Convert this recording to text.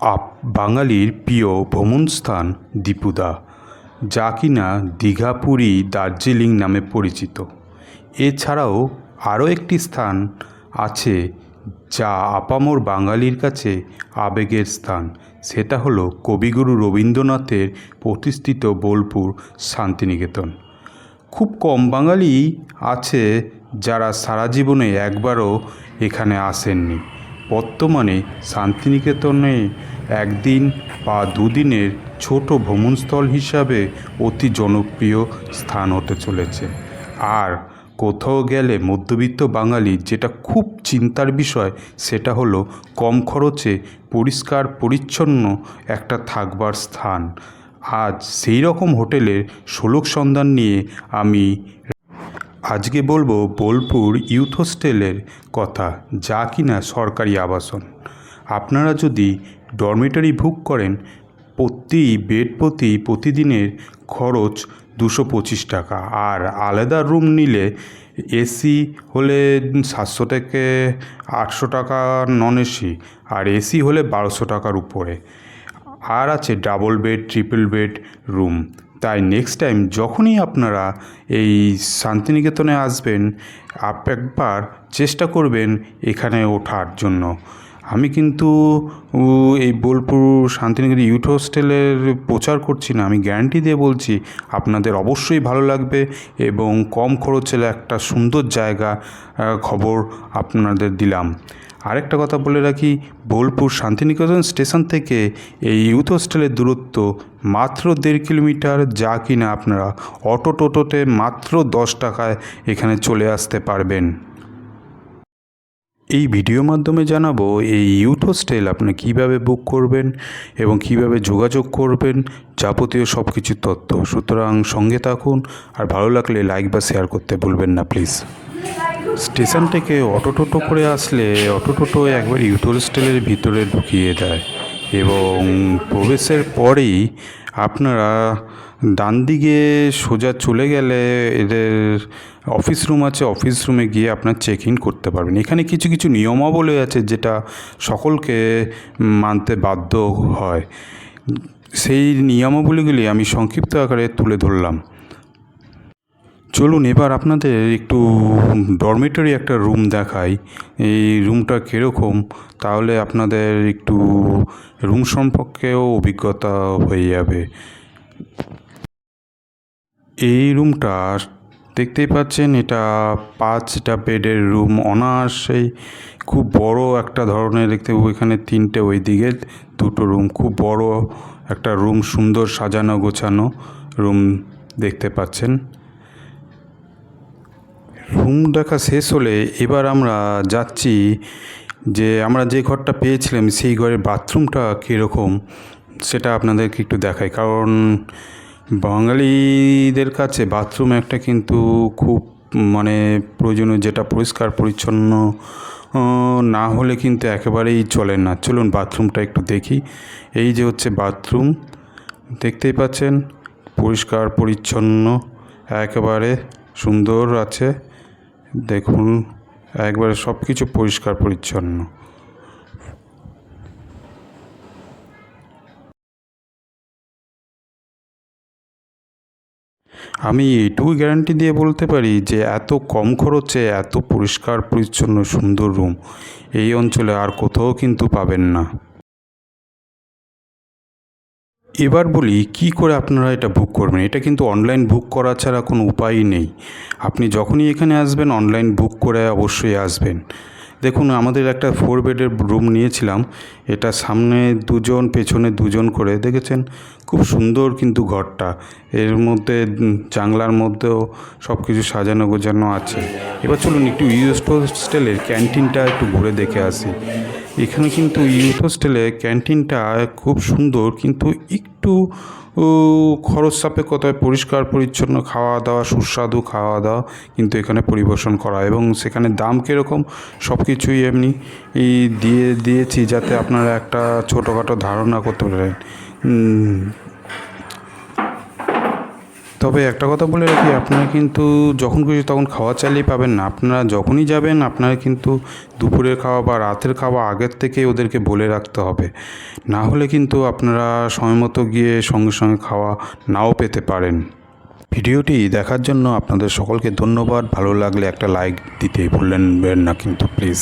Up বাঙালির প্রিয় ভ্রমণ স্থান দীপুদা যা কিনা দীঘা পুরী দার্জিলিং নামে পরিচিত। এছাড়াও আরও একটি স্থান আছে যা আপামর বাঙালির কাছে আবেগের স্থান। সেটা হলো কবিগুরু রবীন্দ্রনাথের প্রতিষ্ঠিত বোলপুর শান্তিনিকেতন। খুব কম বাঙালি আছে যারা সারা জীবনে একবারও এখানে আসেননি। বর্তমানে শান্তিনিকেতনে একদিন বা দুদিনের ছোট ভ্রমণস্থল হিসাবে অতি জনপ্রিয় স্থান হতে চলেছে। আর কোথাও গেলে মধ্যবিত্ত বাঙালি যেটা খুব চিন্তার বিষয়, সেটা হলো কম খরচে পরিষ্কার পরিচ্ছন্ন একটা থাকবার স্থান। আজ সেই রকম হোটেলের শোলক সন্ধান নিয়ে আমি আজকে বলব বোলপুর ইউথ হোস্টেলের কথা, যা কিনা সরকারি আবাসন। আপনারা যদি ডরমেটরি বুক করেন, প্রতি বেড প্রতি প্রতিদিনের খরচ দুশো পঁচিশ টাকা। আর আলাদা রুম নিলে এসি হলে সাতশো থেকে আটশো টাকা নন এসি, আর এসি হলে বারোশো টাকার উপরে। আর আছে double bed, triple bed room. তাই নেক্সট টাইম যখনই আপনারা এই শান্তিনিকেতনে আসবেন, আপ একবার চেষ্টা করবেন এখানে ওঠার জন্য। আমি কিন্তু এই বোলপুর শান্তিনিকেতন ইউথ হোস্টেলের প্রচার করছি না, আমি গ্যারান্টি দিয়ে বলছি, আপনাদের অবশ্যই ভালো লাগবে এবং কম খরচে একটা সুন্দর জায়গা খবর আপনাদের দিলাম। আরেকটা কথা বলে রাখি, বোলপুর শান্তিনিকেতন স্টেশন থেকে এই ইউথ হোস্টেলের দূরত্ব মাত্র দেড় কিলোমিটার, যা কিনা আপনারা অটো টোটোতে মাত্র দশ টাকায় এখানে চলে আসতে পারবেন। এই ভিডিও মাধ্যমে জানাব এই ইউথ হোস্টেল আপনি কীভাবে বুক করবেন এবং কীভাবে যোগাযোগ করবেন, যাবতীয় সব কিছু তথ্য। সুতরাং সঙ্গে থাকুন আর ভালো লাগলে লাইক বা শেয়ার করতে ভুলবেন না প্লিজ স্টেশন থেকে অটো টোটো করে আসলে অটো টোটো একবার ইউথ হোস্টেলের ভিতরে ঢুকিয়ে দেয় এবং প্রবেশের পরেই আপনারা ডান দিকে সোজা চলে গেলে এদের অফিস রুম আছে অফিস রুমে গিয়ে আপনার চেক ইন করতে পারবেন। এখানে কিছু কিছু নিয়মাবলী আছে যেটা সকলকে মানতে বাধ্য হয়। সেই নিয়মাবলীগুলি আমি সংক্ষিপ্ত আকারে তুলে ধরলাম। চলুন এবার আপনাদের একটু ডরমেটরি একটা রুম দেখাই। এই রুমটা কীরকম? তাহলে আপনাদের একটু রুম সম্পর্কেও অভিজ্ঞতা হয়ে যাবে। এই রুমটা দেখতেই পাচ্ছেন, এটা পাঁচটা বেডের রুম। অনায়াসেই খুব বড় একটা ধরনের দেখতে পাবো এখানে তিনটে ওই দিকে দুটো রুম। খুব বড় একটা রুম, সুন্দর সাজানো গোছানো রুম দেখতে পাচ্ছেন। রুম দেখা শেষ হলে এবার আমরা যাচ্ছি যে আমরা যে ঘরটা পেয়েছিলাম, সেই ঘরের বাথরুমটা কীরকম, সেটা আপনাদেরকে একটু দেখাই। কারণ বাঙালিদের কাছে বাথরুম একটা কিন্তু খুব মানে প্রয়োজনীয়, যেটা পরিষ্কার, পরিচ্ছন্ন না হলে কিন্তু একেবারেই চলে না। চলুন বাথরুমটা একটু দেখি। এই যে হচ্ছে বাথরুম দেখতেই পাচ্ছেন, পরিষ্কার, পরিচ্ছন্ন, একেবারে সুন্দর আছে। দেখুন, একবারে সব কিছু পরিষ্কার, পরিচ্ছন্ন। আমি এইটুকু গ্যারান্টি দিয়ে বলতে পারি যে এত কম খরচে, এত পরিষ্কার, পরিচ্ছন্ন, সুন্দর রুম এই অঞ্চলে আর কোথাও কিন্তু পাবেন না। এবার বলি, কি করে আপনারা এটা বুক করবেন? এটা কিন্তু অনলাইন বুক করা ছাড়া কোনো উপায়ই নেই। আপনি যখনই এখানে আসবেন অনলাইন বুক করে অবশ্যই আসবেন। দেখুন, আমাদের একটা ফোর বেডের রুম নিয়েছিলাম। এটা সামনে দুজন, পেছনে দুজন করে, দেখেছেন? খুব সুন্দর কিন্তু ঘরটা। এর মধ্যে জাংলার মধ্যেও সব কিছু সাজানো গোজানো আছে। এবার চলুন একটু ইউএস হোস্টেলের ক্যান্টিনটা একটু ঘুরে দেখে আসি। এখানে কিন্তু ইউথ হোস্টেলে ক্যান্টিনটা খুব সুন্দর, কিন্তু একটু খরচ সাপেক্ষতায় পরিষ্কার, পরিচ্ছন্ন খাওয়া দাওয়া, সুস্বাদু খাওয়া দাওয়া কিন্তু এখানে পরিবেশন করা এবং সেখানে দাম কীরকম সব কিছুই এমনি এই দিয়ে দিয়েছি যাতে আপনারা একটা ছোটোখাটো ধারণা করতে পারেন। তবে একটা কথা বলে রাখি, আপনারা কিন্তু যখন খুশি তখন খাওয়া চালিয়ে পাবেন না। আপনারা যখনই যাবেন, আপনারা কিন্তু দুপুরের খাওয়া বা রাতের খাওয়া আগের থেকে ওদেরকে বলে রাখতে হবে। না হলে কিন্তু আপনারা সময় মতো গিয়ে সঙ্গে সঙ্গে খাওয়া নাও পেতে পারেন। ভিডিওটি দেখার জন্য আপনাদের সকলকে ধন্যবাদ। ভালো লাগলে একটা লাইক দিতে ভুলবেন না কিন্তু প্লিজ